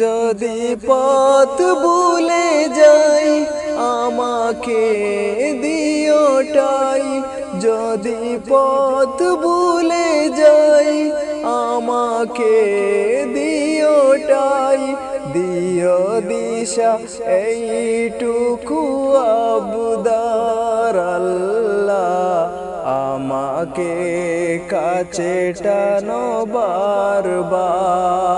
যদি পথ ভুলে যাই, আমাকে দিওটাই যদি পথ ভুলে যাই, আমাকে দিওটাই দিও দিশা, এইটুকু আবুদার আমাকে কাছে টানো বারবার।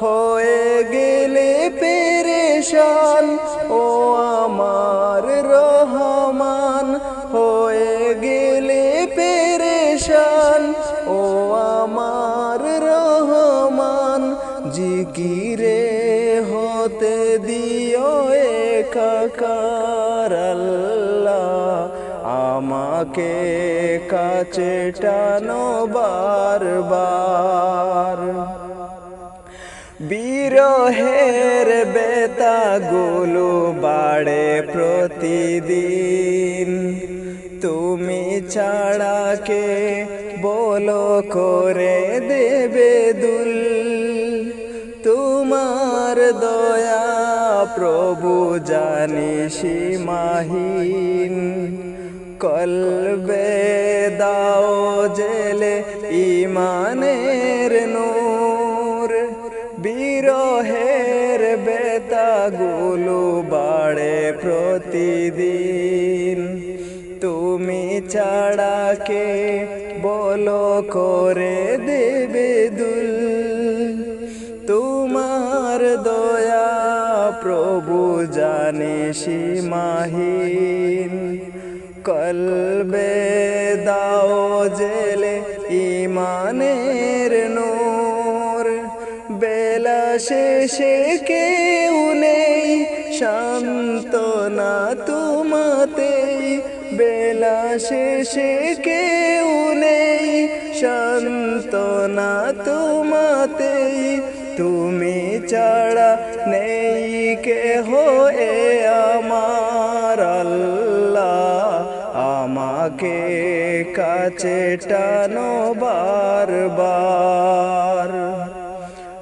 হয়ে গেলে পেরেশান, ও আমার রহমান। হয়ে গেলে পেরেশান, ও আমার রহমান। জিকিরে হতে দিও একাকার আমাকে কাছে টানো বারবার। বিরহের বেতাগুলো বাড়ে প্রতিদিন। তুমি ছাড়াকে বলো করে দেবে দুল। তোমার দয়া প্রভু জানি সীমাহীন। কলবে দাও জেলে ইমানের নূর। বিরহের বেতাগুলো বাড়ে প্রতিদিন। তুমি ছাড়া কে বলো করে দেবে দুল। তোমার দয়া প্রভু জানে সীমাহীন। কলবে দাও জেলে ইমানের নূর। শেষে কেউ নেই। শান্তনা তোমাতেই বেলা শেষে কেউ নেই। শান্তনা তোমাতেই তুমি ছাড়া নেই কে হয়ে আমার আমাকে কাছে টানো বারবার।